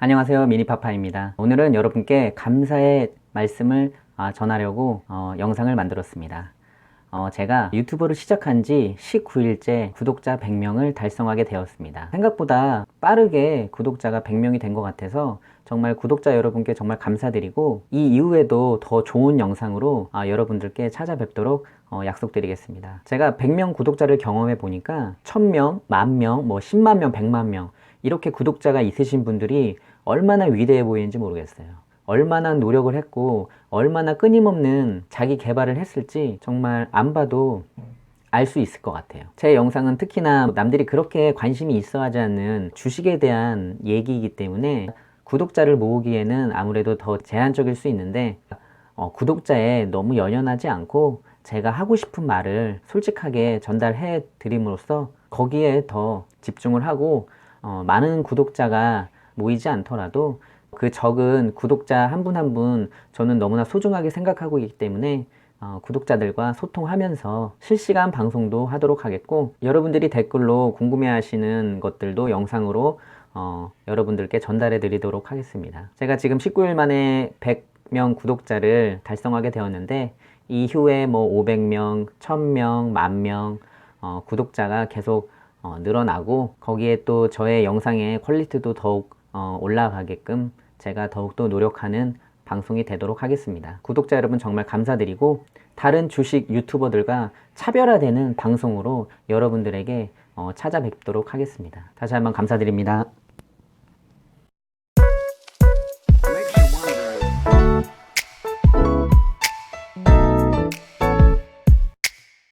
안녕하세요. 미니파파입니다. 오늘은 여러분께 감사의 말씀을 아, 전하려고 어, 영상을 만들었습니다. 어, 제가 유튜브를 시작한 지 19일째 구독자 100명을 달성하게 되었습니다. 생각보다 빠르게 구독자가 100명이 된 것 같아서 정말 구독자 여러분께 정말 감사드리고 이 이후에도 더 좋은 영상으로 아, 여러분들께 찾아뵙도록 어, 약속드리겠습니다. 제가 100명 구독자를 경험해 보니까 1000명, 만명, 뭐 10만 명, 100만 명 이렇게 구독자가 있으신 분들이 얼마나 위대해 보이는지 모르겠어요. 얼마나 노력을 했고, 얼마나 끊임없는 자기 개발을 했을지 정말 안 봐도 알 수 있을 것 같아요. 제 영상은 특히나 남들이 그렇게 관심이 있어 하지 않는 주식에 대한 얘기이기 때문에 구독자를 모으기에는 아무래도 더 제한적일 수 있는데, 어, 구독자에 너무 연연하지 않고 제가 하고 싶은 말을 솔직하게 전달해 드림으로써 거기에 더 집중을 하고 어, 많은 구독자가 모이지 않더라도 그 적은 구독자 한분 한 분 저는 너무나 소중하게 생각하고 있기 때문에 어, 구독자들과 소통하면서 실시간 방송도 하도록 하겠고 여러분들이 댓글로 궁금해 하시는 것들도 영상으로 어, 여러분들께 전달해 드리도록 하겠습니다. 제가 지금 19일 만에 100명 구독자를 달성하게 되었는데 이후에 뭐 500명, 1000명, 만명 어, 구독자가 계속 어, 늘어나고 거기에 또 저의 영상의 퀄리티도 더욱 어, 올라가게끔 제가 더욱더 노력하는 방송이 되도록 하겠습니다. 구독자 여러분 정말 감사드리고 다른 주식 유튜버들과 차별화되는 방송으로 여러분들에게 어, 찾아뵙도록 하겠습니다. 다시 한번 감사드립니다.